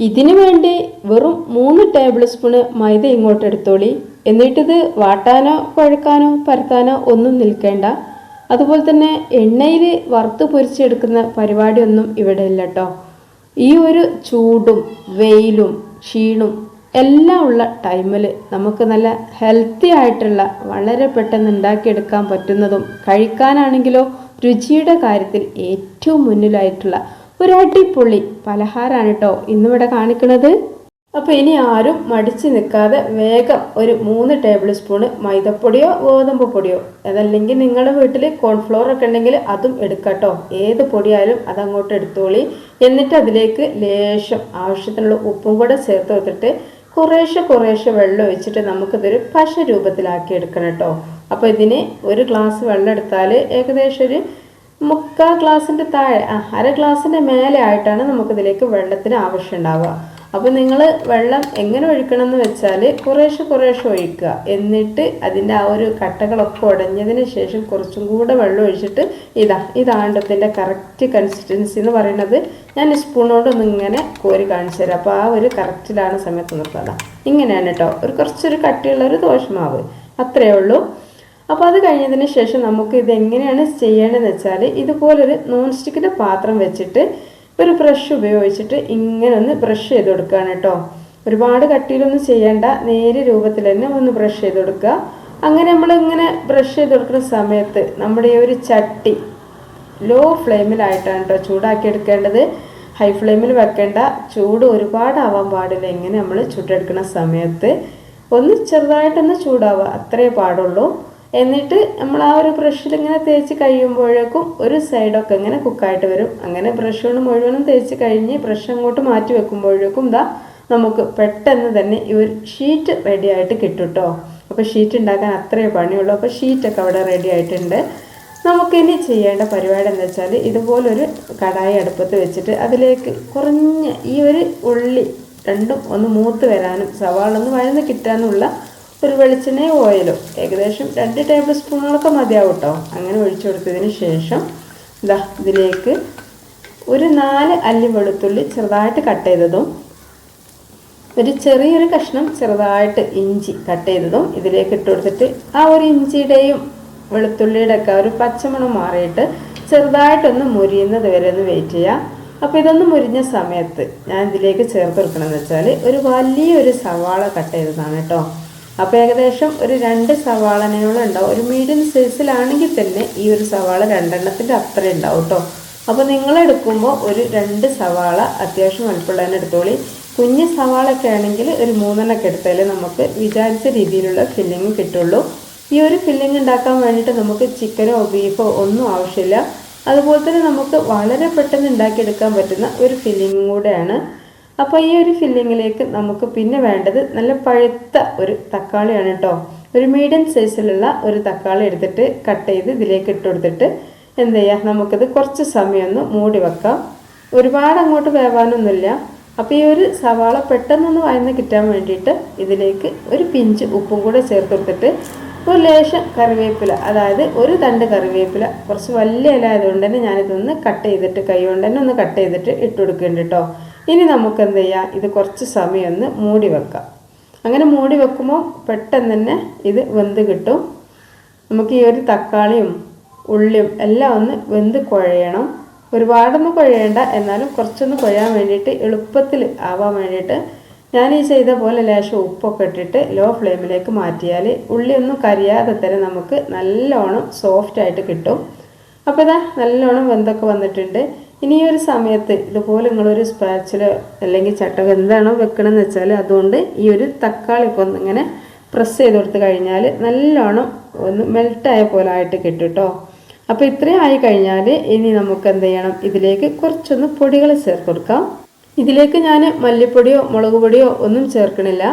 ഇതിനു വേണ്ടി വെറും മൂന്ന് ടേബിൾ സ്പൂണ് മൈദ ഇങ്ങോട്ട് എടുത്തോളി. എന്നിട്ടിത് വാട്ടാനോ കുഴക്കാനോ പരത്താനോ ഒന്നും നിൽക്കേണ്ട. അതുപോലെ തന്നെ എണ്ണയിൽ വറുത്ത് പൊരിച്ചെടുക്കുന്ന പരിപാടിയൊന്നും ഇവിടെ ഇല്ല കേട്ടോ ഈ ഒരു ചൂടും വെയിലും ക്ഷീണും എല്ലാം ഉള്ള ടൈമിൽ നമുക്ക് നല്ല ഹെൽത്തി ആയിട്ടുള്ള വളരെ പെട്ടെന്ന് ഉണ്ടാക്കിയെടുക്കാൻ പറ്റുന്നതും കഴിക്കാനാണെങ്കിലോ രുചിയുടെ കാര്യത്തിൽ ഏറ്റവും മുന്നിലായിട്ടുള്ള ഒരു അടിപൊളി പലഹാരമാണ് കേട്ടോ ഇന്നിവിടെ കാണിക്കുന്നത്. അപ്പോൾ ഇനി ആരും മടിച്ച് നിൽക്കാതെ വേഗം ഒരു മൂന്ന് ടേബിൾ സ്പൂണ് മൈദപ്പൊടിയോ ഗോതമ്പ് പൊടിയോ അതല്ലെങ്കിൽ നിങ്ങളുടെ വീട്ടിൽ കോൺഫ്ലോർ ഒക്കെ ഉണ്ടെങ്കിൽ അതും എടുക്കട്ടോ ഏത് പൊടിയായാലും അതങ്ങോട്ട് എടുത്തോളി. എന്നിട്ട് അതിലേക്ക് ലേശം ആവശ്യത്തിനുള്ള ഉപ്പും കൂടെ ചേർത്ത് വെച്ചിട്ട് കുറേശ്ശെ കുറേശ്ശെ വെള്ളം ഒഴിച്ചിട്ട് നമുക്കിതൊരു പശ രൂപത്തിലാക്കി എടുക്കണം കേട്ടോ അപ്പോൾ ഇതിന് ഒരു ഗ്ലാസ് വെള്ളം എടുത്താൽ ഏകദേശം ഒരു മുക്കാൽ ഗ്ലാസിന്റെ താഴെ ആ അര ഗ്ലാസിന്റെ മേലെ ആയിട്ടാണ് നമുക്കിതിലേക്ക് വെള്ളത്തിന് ആവശ്യം ഉണ്ടാവുക അപ്പോൾ നിങ്ങൾ വെള്ളം എങ്ങനെ ഒഴിക്കണം എന്ന് വെച്ചാൽ കുറേശ്ശെ കുറേശ്ശെ ഒഴിക്കുക. എന്നിട്ട് അതിന്റെ ആ ഒരു കട്ടകളൊക്കെ ഉടഞ്ഞതിന് ശേഷം കുറച്ചും കൂടെ വെള്ളം ഒഴിച്ചിട്ട് ഇതാ ഇതാണ് കറക്റ്റ് കൺസിസ്റ്റൻസി എന്ന് പറയുന്നത് ഞാൻ സ്പൂണോടൊന്ന് ഇങ്ങനെ കോരി കാണിച്ചു തരാം. അപ്പോൾ ആ ഒരു കറക്റ്റിലാണ് സമയത്ത് നിർത്താം. ഇങ്ങനെയാണ് കേട്ടോ. ഒരു കുറച്ചൊരു കട്ടിയുള്ളൊരു ദോശമാവ്. അത്രയേ ഉള്ളൂ. അപ്പോൾ അത് കഴിഞ്ഞതിന് ശേഷം നമുക്ക് ഇത് എങ്ങനെയാണ് ചെയ്യേണ്ടതെന്ന് വെച്ചാൽ ഇതുപോലൊരു നോൺ സ്റ്റിക്കിന്റെ പാത്രം വെച്ചിട്ട് ഒരു ബ്രഷ് ഉപയോഗിച്ചിട്ട് ഇങ്ങനെ ഒന്ന് ബ്രഷ് ചെയ്ത് കൊടുക്കുകയാണ് കേട്ടോ. ഒരുപാട് കട്ടിയിലൊന്നും ചെയ്യേണ്ട നേരെ രൂപത്തിൽ തന്നെ ഒന്ന് ബ്രഷ് ചെയ്ത് കൊടുക്കുക. അങ്ങനെ നമ്മൾ ഇങ്ങനെ ബ്രഷ് ചെയ്ത് കൊടുക്കുന്ന സമയത്ത് നമ്മുടെ ഈ ഒരു ചട്ടി ലോ ഫ്ലെയിമിലായിട്ടാണ് കേട്ടോ ചൂടാക്കി എടുക്കേണ്ടത്. ഹൈ ഫ്ലെയിമിൽ വെക്കേണ്ട ചൂട് ഒരുപാടാവാൻ പാടില്ല ഇങ്ങനെ നമ്മൾ ചുട്ടെടുക്കുന്ന സമയത്ത്. ഒന്ന് ചെറുതായിട്ടൊന്ന് ചൂടാവുക അത്രേ പാടുള്ളൂ. എന്നിട്ട് നമ്മൾ ആ ഒരു ബ്രഷിൽ ഇങ്ങനെ തേച്ച് കഴിയുമ്പോഴേക്കും ഒരു സൈഡൊക്കെ ഇങ്ങനെ കുക്കായിട്ട് വരും. അങ്ങനെ ബ്രഷ് കൊണ്ട് മുഴുവനും തേച്ച് കഴിഞ്ഞ് ബ്രഷ് അങ്ങോട്ട് മാറ്റി വെക്കുമ്പോഴേക്കും ഇതാ നമുക്ക് പെട്ടെന്ന് തന്നെ ഈ ഒരു ഷീറ്റ് റെഡിയായിട്ട് കിട്ടും കേട്ടോ അപ്പോൾ ഷീറ്റ് ഉണ്ടാക്കാൻ അത്രേ പണിയുള്ളൂ. അപ്പോൾ ഷീറ്റൊക്കെ അവിടെ റെഡി ആയിട്ടുണ്ട്. നമുക്കിനി ചെയ്യേണ്ട പരിപാടി എന്താ വെച്ചാൽ ഇതുപോലൊരു കടായി അടുപ്പത്ത് വെച്ചിട്ട് അതിലേക്ക് കുറഞ്ഞ ഈ ഒരു ഉള്ളി രണ്ടും ഒന്ന് മൂത്ത് വരാനും സവാളൊന്ന് വഴന്ന് കിട്ടാനുള്ള ഒരു വെളിച്ചെണ്ണ ഓയിലും. ഏകദേശം രണ്ട് ടേബിൾ സ്പൂണുകളൊക്കെ മതിയാവും കേട്ടോ അങ്ങനെ ഒഴിച്ചു കൊടുത്തതിന് ശേഷം ഇതാ ഇതിലേക്ക് ഒരു നാല് അല്ലി വെളുത്തുള്ളി ചെറുതായിട്ട് കട്ട് ചെയ്തതും ഒരു ചെറിയൊരു കഷ്ണം ചെറുതായിട്ട് ഇഞ്ചി കട്ട് ചെയ്തതും ഇതിലേക്ക് ഇട്ട് കൊടുത്തിട്ട് ആ ഒരു ഇഞ്ചിയുടെയും വെളുത്തുള്ളിയുടെ ഒക്കെ ഒരു പച്ചമണം മാറിയിട്ട് ചെറുതായിട്ടൊന്ന് മുരിയുന്നത് വരെ ഒന്ന് വെയിറ്റ് ചെയ്യാം. അപ്പോൾ ഇതൊന്ന് മുരിഞ്ഞ സമയത്ത് ഞാൻ ഇതിലേക്ക് ചേർത്ത് കൊടുക്കണമെന്ന് വെച്ചാൽ ഒരു വലിയൊരു സവാള കട്ട് ചെയ്തതാണ് കേട്ടോ അപ്പോൾ ഏകദേശം ഒരു രണ്ട് സവാളനയോളം ഉണ്ടാവും. ഒരു മീഡിയം സൈസിലാണെങ്കിൽ തന്നെ ഈ ഒരു സവാള രണ്ടെണ്ണത്തിന്റെ അത്ര ഉണ്ടാവും കേട്ടോ അപ്പോൾ നിങ്ങൾ എടുക്കുമ്പോൾ ഒരു രണ്ട് സവാള അത്യാവശ്യം വലുപ്പമുള്ള തന്നെ എടുത്തോളി. കുഞ്ഞ് സവാളൊക്കെ ആണെങ്കിൽ ഒരു മൂന്നെണ്ണൊക്കെ എടുത്താലേ നമുക്ക് വിചാരിച്ച രീതിയിലുള്ള ഫില്ലിങ് കിട്ടുള്ളൂ. ഈ ഒരു ഫില്ലിങ് ഉണ്ടാക്കാൻ വേണ്ടിയിട്ട് നമുക്ക് ചിക്കനോ ബീഫോ ഒന്നും ആവശ്യമില്ല. അതുപോലെ തന്നെ നമുക്ക് വളരെ പെട്ടെന്ന് ഉണ്ടാക്കിയെടുക്കാൻ പറ്റുന്ന ഒരു ഫില്ലിങ്ങും കൂടെയാണ് അപ്പോൾ ഈ ഒരു ഫില്ലിങ്ങിലേക്ക് നമുക്ക് പിന്നെ വേണ്ടത് നല്ല പഴുത്ത ഒരു തക്കാളിയാണ് കേട്ടോ ഒരു മീഡിയം സൈസിലുള്ള ഒരു തക്കാളി എടുത്തിട്ട് കട്ട് ചെയ്ത് ഇതിലേക്ക് ഇട്ട് കൊടുത്തിട്ട് എന്ത് ചെയ്യുക നമുക്കിത് കുറച്ച് സമയം ഒന്ന് മൂടി വെക്കാം. ഒരുപാട് അങ്ങോട്ട് വേവാനൊന്നുമില്ല. അപ്പോൾ ഈ ഒരു സവാള പെട്ടെന്നൊന്ന് വഴന്ന് കിട്ടാൻ വേണ്ടിയിട്ട് ഇതിലേക്ക് ഒരു പിഞ്ച് ഉപ്പും കൂടെ ചേർത്ത് കൊടുത്തിട്ട് ഒരു ലേശം കറിവേപ്പില അതായത് ഒരു തണ്ട് കറിവേപ്പില കുറച്ച് വലിയ ഇല ആയതുകൊണ്ട് തന്നെ ഞാനിതൊന്ന് കട്ട് ചെയ്തിട്ട് കൈ കൊണ്ട് തന്നെ ഒന്ന് കട്ട് ചെയ്തിട്ട് ഇട്ട് കൊടുക്കുന്നുണ്ട് കേട്ടോ ഇനി നമുക്ക് എന്ത് ചെയ്യാം? ഇത് കുറച്ച് സമയം ഒന്ന് മൂടി വെക്കാം. അങ്ങനെ മൂടി വെക്കുമ്പോൾ പെട്ടെന്ന് തന്നെ ഇത് വെന്ത് കിട്ടും. നമുക്ക് ഈ ഒരു തക്കാളിയും ഉള്ളിയും എല്ലാം ഒന്ന് വെന്ത് കുഴയണം. ഒരുപാടൊന്നും കുഴയേണ്ട. എന്നാലും കുറച്ചൊന്ന് കുഴയാൻ വേണ്ടിയിട്ട് എളുപ്പത്തിൽ ആവാൻ വേണ്ടിയിട്ട് ഞാൻ ഈ ചെയ്ത പോലെ ലേശം ഉപ്പൊക്കെ ഇട്ടിട്ട് ലോ ഫ്ലെയിമിലേക്ക് മാറ്റിയാൽ ഉള്ളിയൊന്നും കരിയാതെ തന്നെ നമുക്ക് നല്ലോണം സോഫ്റ്റായിട്ട് കിട്ടും. അപ്പോൾ ഇതാ നല്ലോണം വെന്തൊക്കെ വന്നിട്ടുണ്ട്. ഇനി ഈ ഒരു സമയത്ത് ഇതുപോലെ നിങ്ങളൊരു സ്പാച്ചിലോ അല്ലെങ്കിൽ ചട്ടകം എന്താണോ വെക്കണമെന്ന് വെച്ചാൽ അതുകൊണ്ട് ഈ ഒരു തക്കാളി ഒക്കെ ഒന്നിങ്ങനെ പ്രസ് ചെയ്ത് കൊടുത്ത് കഴിഞ്ഞാൽ നല്ലോണം ഒന്ന് മെൽട്ടായ പോലെ ആയിട്ട് കിട്ടും കേട്ടോ അപ്പോൾ ഇത്രയും ആയി കഴിഞ്ഞാൽ ഇനി നമുക്ക് എന്ത് ചെയ്യണം? ഇതിലേക്ക് കുറച്ചൊന്ന് പൊടികൾ ചേർത്ത് കൊടുക്കാം. ഇതിലേക്ക് ഞാൻ മല്ലിപ്പൊടിയോ മുളക് പൊടിയോ ഒന്നും ചേർക്കണില്ല.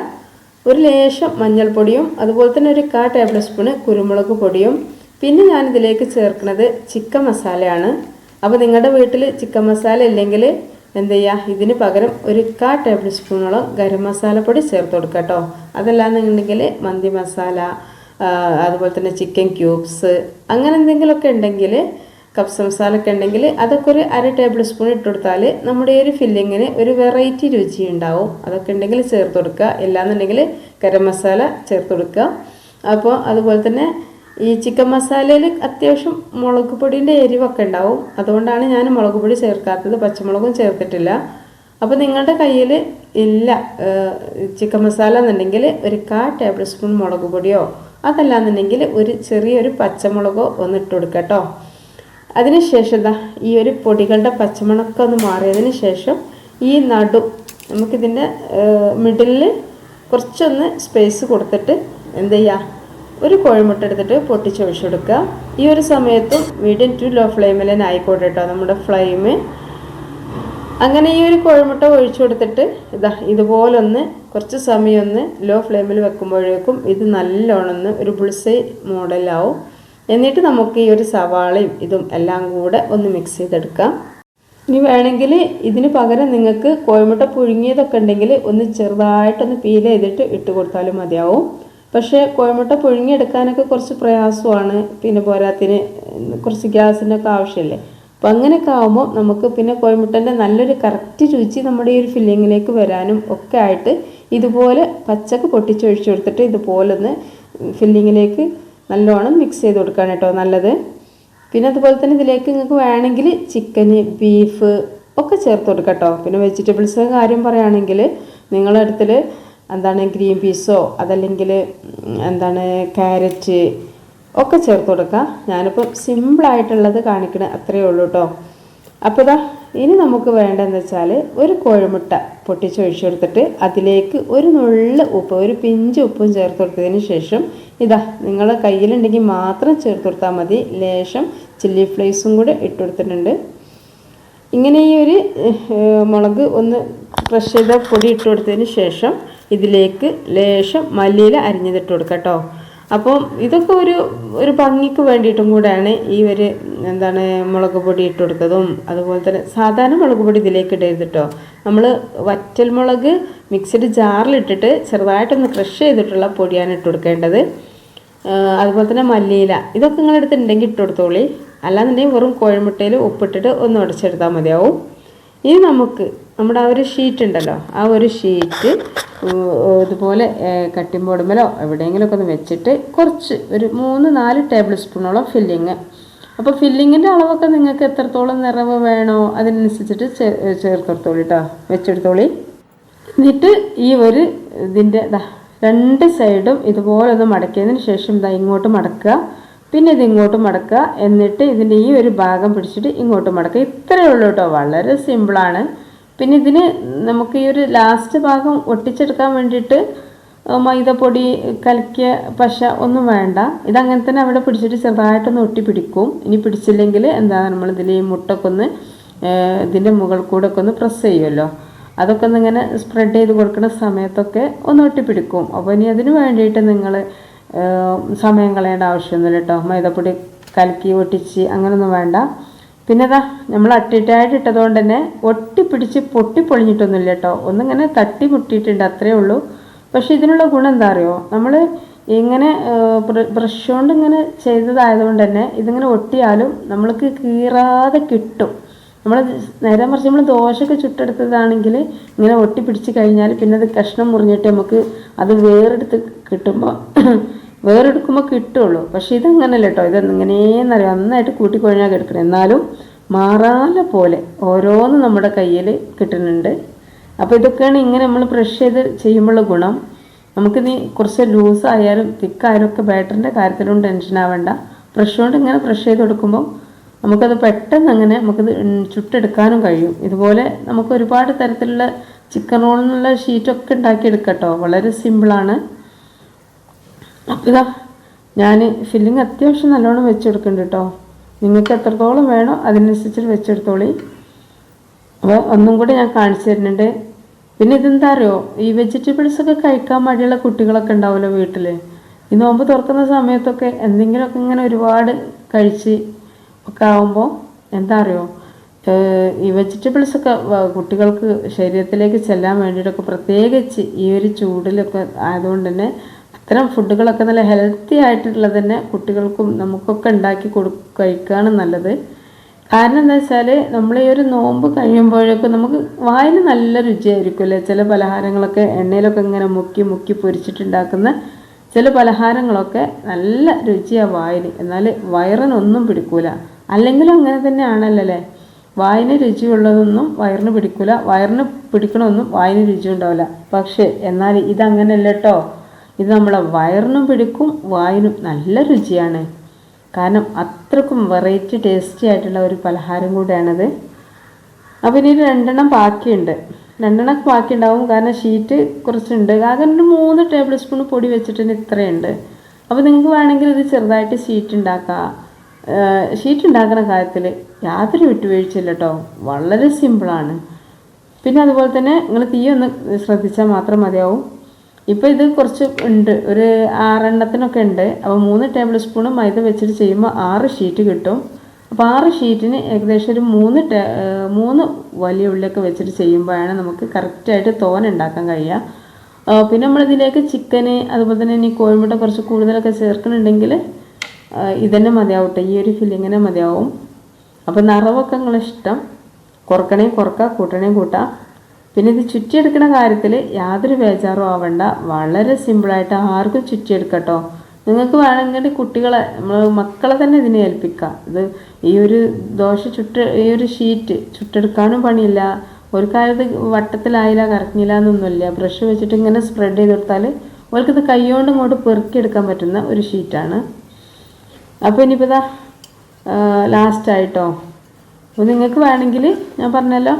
ഒരു ലേശം മഞ്ഞൾപ്പൊടിയും അതുപോലെ തന്നെ ഒരു കാ ടേബിൾ സ്പൂണ് കുരുമുളക് പൊടിയും. പിന്നെ ഞാനിതിലേക്ക് ചേർക്കുന്നത് ചിക്കൻ മസാലയാണ്. അപ്പോൾ നിങ്ങളുടെ വീട്ടിൽ ചിക്കൻ മസാല ഇല്ലെങ്കിൽ എന്ത് ചെയ്യുക ഇതിന് പകരം ഒരു കാ ടേബിൾ സ്പൂണോളം ഗരം മസാലപ്പൊടി ചേർത്ത് കൊടുക്കുക കേട്ടോ അതല്ലാന്നുണ്ടെങ്കിൽ മന്തി മസാല അതുപോലെ തന്നെ ചിക്കൻ ക്യൂബ്സ് അങ്ങനെ എന്തെങ്കിലുമൊക്കെ ഉണ്ടെങ്കിൽ കപ്സ മസാല ഒക്കെ ഉണ്ടെങ്കിൽ അതൊക്കെ ഒരു അര ടേബിൾ സ്പൂൺ ഇട്ട് കൊടുത്താൽ നമ്മുടെ ഒരു ഫില്ലിങ്ങിന് ഒരു വെറൈറ്റി രുചി ഉണ്ടാവും. അതൊക്കെ ഉണ്ടെങ്കിൽ ചേർത്ത് കൊടുക്കുക ഇല്ലാന്നുണ്ടെങ്കിൽ ഗരം മസാല ചേർത്ത് കൊടുക്കുക അപ്പോൾ അതുപോലെ തന്നെ ഈ ചിക്കൻ മസാലയിൽ അത്യാവശ്യം മുളക് പൊടിന്റെ എരിവൊക്കെ ഉണ്ടാവും. അതുകൊണ്ടാണ് ഞാൻ മുളക് പൊടി ചേർക്കാത്തത്. പച്ചമുളകും ചേർത്തിട്ടില്ല. അപ്പോൾ നിങ്ങളുടെ കയ്യിൽ ഇല്ല ചിക്കൻ മസാല എന്നുണ്ടെങ്കിൽ ഒരു കാ ടേബിൾ സ്പൂൺ മുളക് പൊടിയോ അതല്ലാന്നുണ്ടെങ്കിൽ ഒരു ചെറിയൊരു പച്ചമുളകോ ഒന്ന് ഇട്ട് കൊടുക്കുക കേട്ടോ. അതിനുശേഷം ദാ ഈ ഒരു പൊടികളുടെ പച്ചമണക്കം ഒന്ന് മാറിയതിന് ശേഷം ഈ നടു നമുക്കിതിന്റെ മിഡിലിൽ കുറച്ചൊന്ന് സ്പേസ് കൊടുത്തിട്ട് എന്ത് ചെയ്യുക ഒരു കോഴിമുട്ട എടുത്തിട്ട് പൊട്ടിച്ചൊഴിച്ചു കൊടുക്കുക ഈ ഒരു സമയത്തും മീഡിയം ടു ലോ ഫ്ലെയിമിൽ തന്നെ ആയിക്കോട്ടെ കേട്ടോ നമ്മുടെ ഫ്ലെയിം അങ്ങനെ ഈ ഒരു കോഴിമുട്ട ഒഴിച്ചു കൊടുത്തിട്ട് ഇതാ ഇതുപോലൊന്ന് കുറച്ച് സമയം ഒന്ന് ലോ ഫ്ലെയിമിൽ വെക്കുമ്പോഴേക്കും ഇത് നല്ലോണമെന്ന് ഒരു ബുൾസൈ മോഡലാവും എന്നിട്ട് നമുക്ക് ഈ ഒരു സവാളയും ഇതും എല്ലാം കൂടെ ഒന്ന് മിക്സ് ചെയ്തെടുക്കാം. ഇനി വേണമെങ്കിൽ ഇതിന് പകരം നിങ്ങൾക്ക് കോഴിമുട്ട പുഴുങ്ങിയതൊക്കെ ഉണ്ടെങ്കിൽ ഒന്ന് ചെറുതായിട്ടൊന്ന് പീൽ ചെയ്തിട്ട് ഇട്ട് കൊടുത്താലും മതിയാവും. പക്ഷേ കോഴിമുട്ട പുഴുങ്ങിയെടുക്കാനൊക്കെ കുറച്ച് പ്രയാസമാണ്. പിന്നെ പോരാത്തിന് കുറച്ച് ഗ്യാസിന്റെ ഒക്കെ ആവശ്യമില്ലേ? അപ്പം അങ്ങനെയൊക്കെ ആകുമ്പോൾ നമുക്ക് പിന്നെ കോഴിമുട്ടന്റെ നല്ലൊരു കറക്റ്റ് രുചി നമ്മുടെ ഈ ഒരു ഫില്ലിങ്ങിലേക്ക് വരാനും ഒക്കെ ആയിട്ട് ഇതുപോലെ പച്ചക്ക് പൊട്ടിച്ചൊഴിച്ചു കൊടുത്തിട്ട് ഇതുപോലെ ഒന്ന് ഫില്ലിങ്ങിലേക്ക് നല്ലോണം മിക്സ് ചെയ്ത് കൊടുക്കുകയാണ് കേട്ടോ നല്ലത്. പിന്നെ അതുപോലെ തന്നെ ഇതിലേക്ക് നിങ്ങൾക്ക് വേണമെങ്കിൽ ചിക്കന് ബീഫ് ഒക്കെ ചേർത്ത് കൊടുക്കാം കേട്ടോ. പിന്നെ വെജിറ്റബിൾസ് കാര്യം പറയുകയാണെങ്കിൽ നിങ്ങളുടെ അടുത്തിൽ എന്താണ് ഗ്രീൻ പീസോ അതല്ലെങ്കിൽ എന്താണ് ക്യാരറ്റ് ഒക്കെ ചേർത്ത് കൊടുക്കുക. ഞാനിപ്പോൾ സിമ്പിളായിട്ടുള്ളത് കാണിക്കണേ അത്രയേ ഉള്ളൂ കേട്ടോ അപ്പോൾ ഇതാ ഇനി നമുക്ക് വേണ്ടതെന്ന് വെച്ചാൽ ഒരു കോഴിമുട്ട പൊട്ടിച്ചൊഴിച്ചു കൊടുത്തിട്ട് അതിലേക്ക് ഒരു നുള്ള് ഉപ്പ് ഒരു പിഞ്ച് ഉപ്പും ചേർത്ത് കൊടുത്തതിന് ശേഷം ഇതാ നിങ്ങൾ കയ്യിലുണ്ടെങ്കിൽ മാത്രം ചേർത്ത് കൊടുത്താൽ മതി. ലേശം ചില്ലി ഫ്ലേക്സും കൂടെ ഇട്ട് കൊടുത്തിട്ടുണ്ട്. ഇങ്ങനെ ഈ ഒരു മുളക് ഒന്ന് ക്രഷ് ചെയ്ത പൊടി ഇട്ട് കൊടുത്തതിന് ശേഷം ഇതിലേക്ക് ലേശം മല്ലിയില അരിഞ്ഞതിട്ട് കൊടുക്കാം കേട്ടോ അപ്പം ഇതൊക്കെ ഒരു ഒരു ഭംഗിക്ക് വേണ്ടിയിട്ടും കൂടെയാണ് ഈ ഒരു എന്താണ് മുളക് പൊടി ഇട്ട് കൊടുത്തതും അതുപോലെ തന്നെ സാധാരണ മുളക് പൊടി ഇതിലേക്ക് ഇടരുത് കേട്ടോ നമ്മൾ വറ്റൽ മുളക് മിക്സഡ് ജാറിലിട്ടിട്ട് ചെറുതായിട്ടൊന്ന് ക്രഷ് ചെയ്തിട്ടുള്ള പൊടിയാണ് ഇട്ട് കൊടുക്കേണ്ടത്. അതുപോലെ തന്നെ മല്ലിയില ഇതൊക്കെ നിങ്ങളെടുത്തുണ്ടെങ്കിൽ ഇട്ട് കൊടുത്തോളി. അല്ലാന്നുണ്ടെങ്കിൽ വെറും കോഴിമുട്ടയിൽ ഉപ്പിട്ടിട്ട് ഒന്ന് ഉടച്ചെടുത്താൽ മതിയാവും. ഇനി നമുക്ക് നമ്മുടെ ആ ഒരു ഷീറ്റ് ഉണ്ടല്ലോ ആ ഒരു ഷീറ്റ് ഇതുപോലെ കട്ടിംഗ് ബോർഡുമേലോ എവിടെയെങ്കിലുമൊക്കെ ഒന്ന് വെച്ചിട്ട് കുറച്ച് ഒരു മൂന്ന് നാല് ടേബിൾ സ്പൂണോളം ഫില്ലിങ് അപ്പോൾ ഫില്ലിങ്ങിന്റെ അളവൊക്കെ നിങ്ങൾക്ക് എത്രത്തോളം നിറവ് വേണോ അതിനനുസരിച്ചിട്ട് ചേർത്തെടുത്തോളി കേട്ടോ വെച്ചെടുത്തോളി. എന്നിട്ട് ഈ ഒരു ഇതിന്റെ രണ്ട് സൈഡും ഇതുപോലെ ഒന്ന് മടക്കിയതിന് ശേഷം ഇതാ ഇങ്ങോട്ട് മടക്കുക. പിന്നെ ഇത് ഇങ്ങോട്ട് മടക്കുക. എന്നിട്ട് ഇതിന്റെ ഈ ഒരു ഭാഗം പിടിച്ചിട്ട് ഇങ്ങോട്ട് മടക്കുക. ഇത്രയേ ഉള്ളൂ കേട്ടോ വളരെ സിമ്പിളാണ് പിന്നെ ഇതിന് നമുക്ക് ഈ ഒരു ലാസ്റ്റ് ഭാഗം ഒട്ടിച്ചെടുക്കാൻ വേണ്ടിയിട്ട് മൈദപ്പൊടി കലക്കിയ പശ ഒന്നും വേണ്ട. ഇതങ്ങനെ തന്നെ അവിടെ പിടിച്ചിട്ട് ചെറുതായിട്ടൊന്ന് ഒട്ടി പിടിക്കും ഇനി പിടിച്ചില്ലെങ്കിൽ എന്താ നമ്മൾ ഇതിൽ ഈ മുട്ടൊക്കെ ഒന്ന് ഇതിന്റെ മുകൾ കൂടെ ഒക്കെ ഒന്ന് പ്രസ് ചെയ്യുമല്ലോ അതൊക്കെ ഒന്ന് ഇങ്ങനെ സ്പ്രെഡ് ചെയ്ത് കൊടുക്കുന്ന സമയത്തൊക്കെ ഒന്ന് ഒട്ടിപ്പിടിക്കും. അപ്പോൾ ഇനി അതിന് വേണ്ടിയിട്ട് നിങ്ങൾ സമയം കളയേണ്ട ആവശ്യമൊന്നുമില്ല കേട്ടോ മൈദപ്പൊടി കലക്കി ഒട്ടിച്ച് അങ്ങനെയൊന്നും വേണ്ട. പിന്നെ അതാ നമ്മൾ അട്ടിട്ടായിട്ട് ഇട്ടതുകൊണ്ട് തന്നെ ഒട്ടിപ്പിടിച്ച് പൊട്ടിപ്പൊളിഞ്ഞിട്ടൊന്നുമില്ല കേട്ടോ ഒന്നിങ്ങനെ തട്ടി മുട്ടിയിട്ടുണ്ട് അത്രയേ ഉള്ളൂ. പക്ഷെ ഇതിനുള്ള ഗുണം എന്താ അറിയോ? നമ്മൾ ഇങ്ങനെ ബ്രഷ് കൊണ്ട് ഇങ്ങനെ ചെയ്തതായതുകൊണ്ട് തന്നെ ഇതിങ്ങനെ ഒട്ടിയാലും നമ്മൾക്ക് കീറാതെ കിട്ടും. നമ്മൾ നേരെ മറിച്ച് നമ്മൾ ദോശയൊക്കെ ചുട്ടെടുത്തതാണെങ്കിൽ ഇങ്ങനെ ഒട്ടിപ്പിടിച്ച് കഴിഞ്ഞാൽ പിന്നെ അത് കഷ്ണം മുറിഞ്ഞിട്ട് നമുക്ക് അത് വേറെടുത്ത് കിട്ടുമ്പോൾ വേറെടുക്കുമ്പോൾ കിട്ടുള്ളൂ. പക്ഷേ ഇതങ്ങനല്ല കേട്ടോ ഇതെങ്ങനെയെന്നറിയാം. നന്നായിട്ട് കൂട്ടിക്കൊഴിഞ്ഞാൽ കിടക്കണം. എന്നാലും മാറാല പോലെ ഓരോന്നും നമ്മുടെ കയ്യിൽ കിട്ടുന്നുണ്ട്. അപ്പോൾ ഇതൊക്കെയാണ് ഇങ്ങനെ നമ്മൾ ബ്രഷ് ചെയ്ത് ചെയ്യുമ്പോഴുള്ള ഗുണം. നമുക്കിനി കുറച്ച് ലൂസ് ആയാലും തിക്കായാലും ഒക്കെ ബാറ്ററിന്റെ കാര്യത്തിലും ടെൻഷൻ ആവേണ്ട. ബ്രഷ് കൊണ്ട് ഇങ്ങനെ ബ്രഷ് ചെയ്ത് കൊടുക്കുമ്പോൾ നമുക്കത് പെട്ടെന്ന് അങ്ങനെ നമുക്കത് ചുട്ടെടുക്കാനും കഴിയും. ഇതുപോലെ നമുക്ക് ഒരുപാട് തരത്തിലുള്ള ചിക്കൻ റോളിനുള്ള ഷീറ്റൊക്കെ ഉണ്ടാക്കിയെടുക്കാം കേട്ടോ വളരെ സിമ്പിളാണ് ഇതാ ഞാൻ ഫില്ലിങ് അത്യാവശ്യം നല്ലോണം വെച്ചെടുക്കുന്നുണ്ട് കേട്ടോ നിങ്ങൾക്ക് എത്രത്തോളം വേണോ അതിനനുസരിച്ച് വെച്ചെടുത്തോളി. അപ്പോൾ ഒന്നും കൂടെ ഞാൻ കാണിച്ചു തരുന്നുണ്ട്. പിന്നെ ഇതെന്താ അറിയോ? ഈ വെജിറ്റബിൾസ് ഒക്കെ കഴിക്കാൻ മടിയുള്ള കുട്ടികളൊക്കെ ഉണ്ടാവുമല്ലോ വീട്ടിൽ ഈ നോമ്പ് തുറക്കുന്ന സമയത്തൊക്കെ എന്തെങ്കിലുമൊക്കെ ഇങ്ങനെ ഒരുപാട് കഴിച്ച് ഒക്കെ ആവുമ്പോൾ എന്താ അറിയോ? ഈ വെജിറ്റബിൾസ് ഒക്കെ കുട്ടികൾക്ക് ശരീരത്തിലേക്ക് ചെല്ലാൻ വേണ്ടിയിട്ടൊക്കെ പ്രത്യേകിച്ച് ഈ ഒരു ചൂടിലൊക്കെ ആയതുകൊണ്ട് തന്നെ ഇത്തരം ഫുഡുകളൊക്കെ നല്ല ഹെൽത്തി ആയിട്ടുള്ളത് തന്നെ കുട്ടികൾക്കും നമുക്കൊക്കെ ഉണ്ടാക്കി കൊടു കഴിക്കുകയാണ് നല്ലത്. കാരണം എന്താ വെച്ചാൽ നമ്മൾ ഈ ഒരു നോമ്പ് കഴിയുമ്പോഴേക്കും നമുക്ക് വായിൽ നല്ല രുചിയായിരിക്കും അല്ലേ? ചില പലഹാരങ്ങളൊക്കെ എണ്ണയിലൊക്കെ ഇങ്ങനെ മുക്കി മുക്കി പൊരിച്ചിട്ടുണ്ടാക്കുന്ന ചില പലഹാരങ്ങളൊക്കെ നല്ല രുചിയാണ് വായിന് എന്നാൽ വയറിനൊന്നും പിടിക്കൂല. അല്ലെങ്കിലും അങ്ങനെ തന്നെയാണല്ലോ വായിന് രുചിയുള്ളതൊന്നും വയറിന് പിടിക്കൂല. വയറിന് പിടിക്കണമൊന്നും വായിന് രുചി ഉണ്ടാവില്ല പക്ഷേ എന്നാൽ ഇതങ്ങനെയല്ല കേട്ടോ ഇത് നമ്മളെ വയറിനും പിടിക്കും വായിനും നല്ല രുചിയാണ്. കാരണം അത്രക്കും വെറൈറ്റി ടേസ്റ്റി ആയിട്ടുള്ള ഒരു പലഹാരം കൂടെയാണത്. അപ്പോൾ ഇനി രണ്ടെണ്ണം ബാക്കിയുണ്ട്. രണ്ടെണ്ണം ബാക്കി ഉണ്ടാവും കാരണം ഷീറ്റ് കുറച്ചുണ്ട്. ആകെ ഒരു മൂന്ന് ടേബിൾ സ്പൂൺ പൊടി വെച്ചിട്ട് ഇത്രയുണ്ട്. അപ്പോൾ നിങ്ങൾക്ക് വേണമെങ്കിൽ ഇത് ചെറുതായിട്ട് ഷീറ്റ് ഉണ്ടാക്കാം. ഷീറ്റ് ഉണ്ടാക്കുന്ന കാര്യത്തിൽ യാതൊരു വിട്ടുവീഴ്ചയില്ല കേട്ടോ വളരെ സിമ്പിളാണ് പിന്നെ അതുപോലെ തന്നെ നിങ്ങൾ തീ ഒന്ന് ശ്രദ്ധിച്ചാൽ മാത്രം മതിയാവും. ഇപ്പോൾ ഇത് കുറച്ച് ഉണ്ട്. ഒരു ആറെണ്ണത്തിനൊക്കെ ഉണ്ട്. അപ്പോൾ മൂന്ന് ടേബിൾ സ്പൂൺ മൈദ വെച്ചിട്ട് ചെയ്യുമ്പോൾ ആറ് ഷീറ്റ് കിട്ടും. അപ്പോൾ ആറ് ഷീറ്റിന് ഏകദേശം ഒരു മൂന്ന് മൂന്ന് വലിയ ഉള്ളിയൊക്കെ വെച്ചിട്ട് ചെയ്യുമ്പോഴാണ് നമുക്ക് കറക്റ്റായിട്ട് തോന ഉണ്ടാക്കാൻ കഴിയുക. പിന്നെ നമ്മളിതിലേക്ക് ചിക്കന് അതുപോലെ തന്നെ ഇനി കോഴിമുട്ട കുറച്ച് കൂടുതലൊക്കെ ചേർക്കുന്നുണ്ടെങ്കിൽ ഇതന്നെ മതിയാവട്ടെ. ഈ ഒരു ഫില്ലിങ്ങനെ മതിയാവും. അപ്പോൾ നിറവൊക്കെ നിങ്ങളിഷ്ടം. കുറക്കണേ കുറക്കുക കൂട്ടണേ കൂട്ടാം. പിന്നെ ഇത് ചുറ്റിയെടുക്കുന്ന കാര്യത്തിൽ യാതൊരു ബേജാറും ആവണ്ട. വളരെ സിമ്പിളായിട്ട് ആർക്കും ചുറ്റിയെടുക്കട്ടോ. നിങ്ങൾക്ക് വേണമെങ്കിൽ കുട്ടികളെ നമ്മൾ മക്കളെ തന്നെ ഇതിനെ ഏൽപ്പിക്കാം. ഇത് ഈ ഒരു ദോശ ചുട്ട് ഈ ഒരു ഷീറ്റ് ചുട്ടെടുക്കാനും പണിയില്ല. ഒരു കാലത്ത് വട്ടത്തിലായില്ല കറങ്ങില്ല എന്നൊന്നുമില്ല ബ്രഷ് വെച്ചിട്ട് ഇങ്ങനെ സ്പ്രെഡ് ചെയ്ത് കൊടുത്താൽ അവർക്കിത് കൈകൊണ്ട് ഇങ്ങോട്ട് പെറുക്കിയെടുക്കാൻ പറ്റുന്ന ഒരു ഷീറ്റാണ് അപ്പോൾ ഇനിയിപ്പോൾ ഇതാ ലാസ്റ്റായിട്ടോ അപ്പോൾ നിങ്ങൾക്ക് വേണമെങ്കിൽ ഞാൻ പറഞ്ഞല്ലോ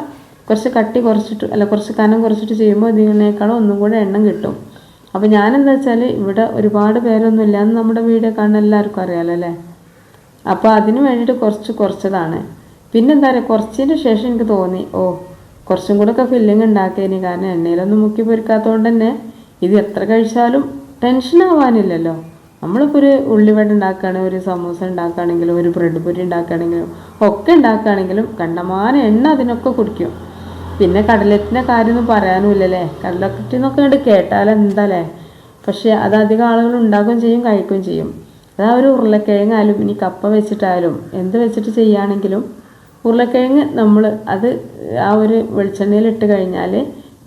കുറച്ച് കട്ടി കുറച്ചിട്ട് അല്ല കുറച്ച് കനം കുറച്ചിട്ട് ചെയ്യുമ്പോൾ ഇതിനേക്കാളും ഒന്നും കൂടെ എണ്ണം കിട്ടും. അപ്പോൾ ഞാനെന്താ വെച്ചാൽ ഇവിടെ ഒരുപാട് പേരൊന്നും ഇല്ല. എന്ന് നമ്മുടെ വീഡിയോ കാണുന്ന എല്ലാവർക്കും അറിയാമല്ലോ അല്ലേ? അപ്പോൾ അതിന് വേണ്ടിയിട്ട് കുറച്ച് കുറച്ചതാണ്. പിന്നെന്താ പറയുക കുറച്ചതിന് ശേഷം എനിക്ക് തോന്നി ഓ കുറച്ചും കൂടെ ഒക്കെ ഫില്ലിങ് ഉണ്ടാക്കിയതിന് കാരണം എണ്ണയിലൊന്നും മുക്കി പൊരിക്കാത്തതുകൊണ്ട് തന്നെ ഇത് എത്ര കഴിച്ചാലും ടെൻഷൻ ആവാനില്ലല്ലോ. നമ്മളിപ്പോൾ ഒരു ഉള്ളിവട ഉണ്ടാക്കുകയാണെങ്കിൽ ഒരു സമൂസ ഉണ്ടാക്കുകയാണെങ്കിലും ഒരു ബ്രെഡ് പൊരി ഉണ്ടാക്കുകയാണെങ്കിലും ഒക്കെ ഉണ്ടാക്കുകയാണെങ്കിലും കണ്ടമാനം എണ്ണ അതിനൊക്കെ കുടിക്കും. പിന്നെ കടലറ്റിന്റെ കാര്യമൊന്നും പറയാനുമില്ലല്ലേ? കടലക്കറ്റി എന്നൊക്കെ കണ്ട് കേട്ടാൽ എന്താല്ലേ? പക്ഷേ അത് അധികം ആളുകൾ ഉണ്ടാക്കുകയും ചെയ്യും കഴിക്കുകയും ചെയ്യും. അതാ ഒരു ഉരുളക്കിഴങ്ങായാലും ഇനി കപ്പ വെച്ചിട്ടായാലും എന്ത് വെച്ചിട്ട് ചെയ്യുകയാണെങ്കിലും ഉരുളക്കിഴങ്ങ് നമ്മൾ അത് ആ ഒരു വെളിച്ചെണ്ണയിൽ ഇട്ട് കഴിഞ്ഞാൽ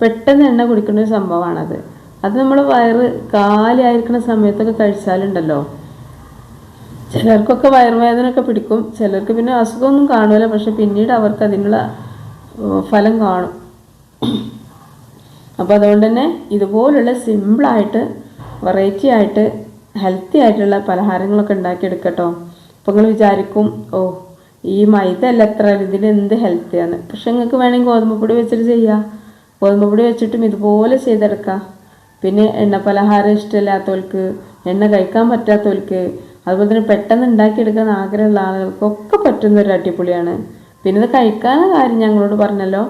പെട്ടെന്ന് എണ്ണ കുടിക്കുന്ന ഒരു സംഭവമാണത്. അത് നമ്മൾ വയറ് കാലിയായിരിക്കുന്ന സമയത്തൊക്കെ കഴിച്ചാലുണ്ടല്ലോ. ചിലർക്കൊക്കെ വയറുവേദനയൊക്കെ പിടിക്കും. ചിലർക്ക് പിന്നെ അസുഖമൊന്നും കാണൂല. പക്ഷെ പിന്നീട് അവർക്ക് അതിനുള്ള ഫലം കാണും. അപ്പോൾ അതുകൊണ്ട് തന്നെ ഇതുപോലുള്ള സിമ്പിളായിട്ട് വെറൈറ്റി ആയിട്ട് ഹെൽത്തി ആയിട്ടുള്ള പലഹാരങ്ങളൊക്കെ ഉണ്ടാക്കിയെടുക്കട്ടോ അപ്പോൾ നിങ്ങൾ വിചാരിക്കും ഓ ഈ മൈദ അല്ല എത്ര ഇതിന് എന്ത് ഹെൽത്തിയാണ് പക്ഷെ നിങ്ങൾക്ക് വേണമെങ്കിൽ ഗോതമ്പ് പൊടി വെച്ചിട്ട് ചെയ്യാം. ഗോതമ്പ് പൊടി വെച്ചിട്ടും ഇതുപോലെ ചെയ്തെടുക്കാം. പിന്നെ എണ്ണ പലഹാരം ഇഷ്ടമില്ലാത്തവർക്ക് എണ്ണ കഴിക്കാൻ പറ്റാത്തവർക്ക് അതുപോലെ തന്നെ പെട്ടെന്ന് ഉണ്ടാക്കിയെടുക്കാൻ ആഗ്രഹമുള്ള ആളുകൾക്കൊക്കെ പറ്റുന്ന ഒരു അടിപൊളിയാണ്. പിന്നെ ഇത് കഴിക്കാനുള്ള കാര്യം ഞങ്ങളോട് പറഞ്ഞല്ലോ.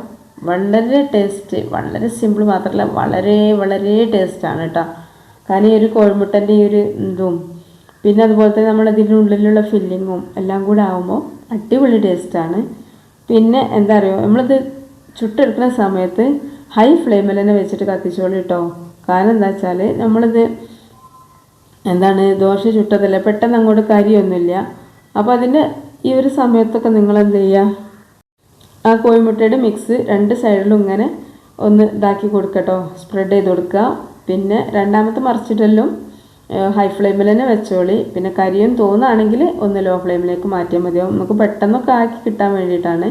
വളരെ ടേസ്റ്റ് വളരെ സിമ്പിൾ മാത്രമല്ല വളരെ വളരെ ടേസ്റ്റാണ് കേട്ടോ കാരണം ഈ ഒരു കോഴിമുട്ടന്റെ ഈ ഒരു ഇതും പിന്നെ അതുപോലെ തന്നെ നമ്മൾ ഇതിനുള്ളിലുള്ള ഫില്ലിങ്ങും എല്ലാം കൂടെ ആകുമ്പോൾ അടിപൊളി ടേസ്റ്റാണ് പിന്നെ എന്താ പറയുക നമ്മളിത് ചുട്ടെടുക്കുന്ന സമയത്ത് ഹൈ ഫ്ലെയിമിൽ തന്നെ വെച്ചിട്ട് കത്തിച്ചോളി കേട്ടോ കാരണം എന്താ വെച്ചാൽ നമ്മളിത് എന്താണ് ദോശ ചുട്ടതല്ല പെട്ടെന്ന് അങ്ങോട്ട് കരിയൊന്നുമില്ല. അപ്പോൾ അതിന്റെ ഈ ഒരു സമയത്തൊക്കെ നിങ്ങൾ എന്ത് ചെയ്യുക ആ കോഴിമുട്ടയുടെ മിക്സ് രണ്ട് സൈഡിലും ഇങ്ങനെ ഒന്ന് ഇതാക്കി കൊടുക്കട്ടോ. സ്പ്രെഡ് ചെയ്ത് കൊടുക്കുക. പിന്നെ രണ്ടാമത്തെ മറിച്ചിട്ടെല്ലാം ഹൈ ഫ്ലെയിമിൽ തന്നെ വെച്ചോളി. പിന്നെ കരിയും തോന്നുകയാണെങ്കിൽ ഒന്ന് ലോ ഫ്ലെയിമിലേക്ക് മാറ്റിയാൽ മതിയാവും നമുക്ക് പെട്ടെന്നൊക്കെ ആക്കി കിട്ടാൻ വേണ്ടിയിട്ടാണ്.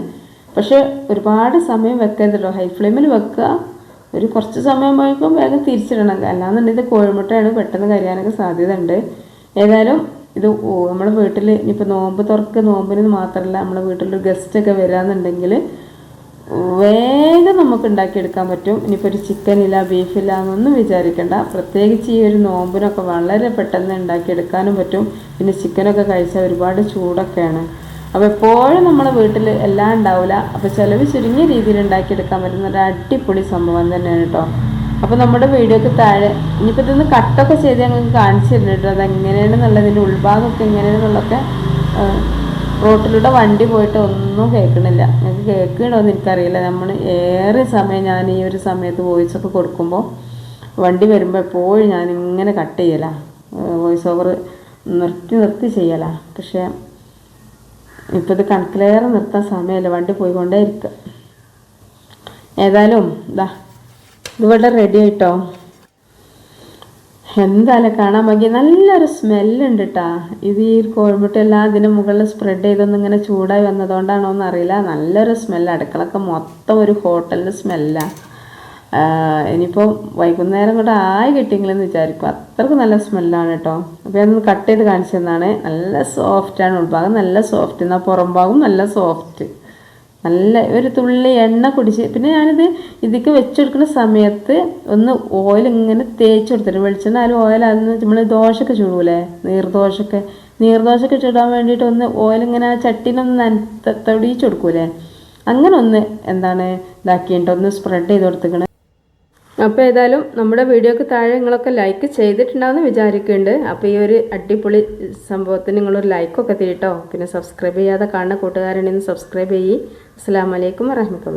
പക്ഷേ ഒരുപാട് സമയം വെക്കരുതല്ലോ. ഹൈ ഫ്ലെയിമിൽ വെക്കുക. ഒരു കുറച്ച് സമയം പോയപ്പോൾ വേഗം തിരിച്ചിടണം. അല്ലാന്നുണ്ടെങ്കിൽ കോഴിമുട്ടയാണ് പെട്ടെന്ന് കരിയാനൊക്കെ സാധ്യത ഉണ്ട് ഏതായാലും ഇത് നമ്മുടെ വീട്ടിൽ ഇനിയിപ്പോൾ നോമ്പ് തുറക്ക് നോമ്പിന് മാത്രമല്ല നമ്മുടെ വീട്ടിലൊരു ഗസ്റ്റൊക്കെ വരാമെന്നുണ്ടെങ്കിൽ വേഗം നമുക്ക് ഉണ്ടാക്കിയെടുക്കാൻ പറ്റും. ഇനിയിപ്പോൾ ഒരു ചിക്കനില്ല ബീഫില്ല എന്നൊന്നും വിചാരിക്കേണ്ട. പ്രത്യേകിച്ച് ഈ ഒരു നോമ്പിനൊക്കെ വളരെ പെട്ടെന്ന് ഉണ്ടാക്കിയെടുക്കാനും പറ്റും. പിന്നെ ചിക്കനൊക്കെ കഴിച്ചാൽ ഒരുപാട് ചൂടൊക്കെയാണ്. അപ്പോൾ എപ്പോഴും നമ്മളെ വീട്ടിൽ എല്ലാം ഉണ്ടാവില്ല അപ്പോൾ ചിലവ് ചുരുങ്ങിയ രീതിയിൽ ഉണ്ടാക്കിയെടുക്കാൻ പറ്റുന്ന ഒരു അടിപൊളി സംഭവം തന്നെയാണ് കേട്ടോ അപ്പോൾ നമ്മുടെ വീഡിയോക്ക് താഴെ ഇനിയിപ്പോൾ ഇതൊന്ന് കട്ടൊക്കെ ചെയ്ത് ഞങ്ങൾക്ക് കാണിച്ചു തരുന്നുണ്ട് അത് അതെങ്ങനെയാണെന്നുള്ളതിന്റെ ഉൾഭാഗമൊക്കെ എങ്ങനെയാണെന്നുള്ളതൊക്കെ റോട്ടിലൂടെ വണ്ടി പോയിട്ട് ഒന്നും കേൾക്കണില്ല. ഞങ്ങൾക്ക് കേൾക്കണമെന്ന് എനിക്കറിയില്ല. നമ്മൾ ഏറെ സമയം ഞാൻ ഈ ഒരു സമയത്ത് വോയിസൊക്കെ കൊടുക്കുമ്പോൾ വണ്ടി വരുമ്പോൾ എപ്പോഴും ഞാൻ ഇങ്ങനെ കട്ട് ചെയ്യല വോയിസ് ഓവർ നിർത്തി നിർത്തി ചെയ്യല. പക്ഷേ ഇപ്പം ഇത് കണക്കിലേറെ നിർത്താൻ സമയമല്ല. വണ്ടി പോയിക്കൊണ്ടേ ഇരിക്കുക ഏതായാലും ഇതാ ഇതിവിടെ റെഡി ആയിട്ടോ? എന്തായാലും കാണാൻ ഭംഗി. നല്ലൊരു സ്മെല്ലുണ്ട് കേട്ടാ ഇത് ഈ കോഴിമുട്ടെല്ലാം അതിന് മുകളിൽ സ്പ്രെഡ് ചെയ്തൊന്നും ഇങ്ങനെ ചൂടായി വന്നതുകൊണ്ടാണോ എന്ന് അറിയില്ല നല്ലൊരു സ്മെല്ല് അടുക്കളൊക്കെ മൊത്തം ഒരു ഹോട്ടലിന്റെ സ്മെല്ലാണ് ഇനിയിപ്പോൾ വൈകുന്നേരം കൂടെ ആയി കിട്ടിയെങ്കിലെന്ന് വിചാരിക്കും. അത്രയ്ക്ക് നല്ല സ്മെല്ലാണ് കേട്ടോ അപ്പോൾ ഞാനൊന്ന് കട്ട് ചെയ്ത് കാണിച്ചെന്നാണ് നല്ല സോഫ്റ്റാണ് ഉൾഭാഗം. നല്ല സോഫ്റ്റ് എന്നാൽ പുറം ഭാഗം നല്ല സോഫ്റ്റ് നല്ല ഒരു തുള്ളി എണ്ണ കുടിച്ച് പിന്നെ ഞാനിത് ഇതിക്ക് വെച്ചെടുക്കുന്ന സമയത്ത് ഒന്ന് ഓയിൽ ഇങ്ങനെ തേച്ച് കൊടുത്തിട്ട് വെളിച്ചെണ്ണ ആയാലും ഓയിലായിരുന്നു നമ്മൾ ദോശയൊക്കെ ചൂടൂലേ? നീർദോശയൊക്കെ. നീർദോശയൊക്കെ ചൂടാൻ വേണ്ടിയിട്ട് ഒന്ന് ഓയിൽ ഇങ്ങനെ ആ ചട്ടിനൊന്ന് നനത്തടിച്ച് കൊടുക്കൂലേ? അങ്ങനെ ഒന്ന് എന്താണ് ഇതാക്കിയിട്ട് ഒന്ന് സ്പ്രെഡ് ചെയ്ത് കൊടുത്തിക്കണേ. അപ്പോൾ ഏതായാലും നമ്മുടെ വീഡിയോക്ക് താഴെ നിങ്ങളൊക്കെ ലൈക്ക് ചെയ്തിട്ടുണ്ടാവുമെന്ന് വിചാരിക്കുന്നുണ്ട്. അപ്പോൾ ഈ ഒരു അടിപൊളി സംഭവത്തിന് നിങ്ങളൊരു ലൈക്കൊക്കെ തീട്ടോ പിന്നെ സബ്സ്ക്രൈബ് ചെയ്യാതെ കാണുന്ന കൂട്ടുകാരുണ്ടെങ്കിൽ സബ്സ്ക്രൈബ് ചെയ്യ്. അസ്സാം വലൈക്കും വരഹമത്തുള്ള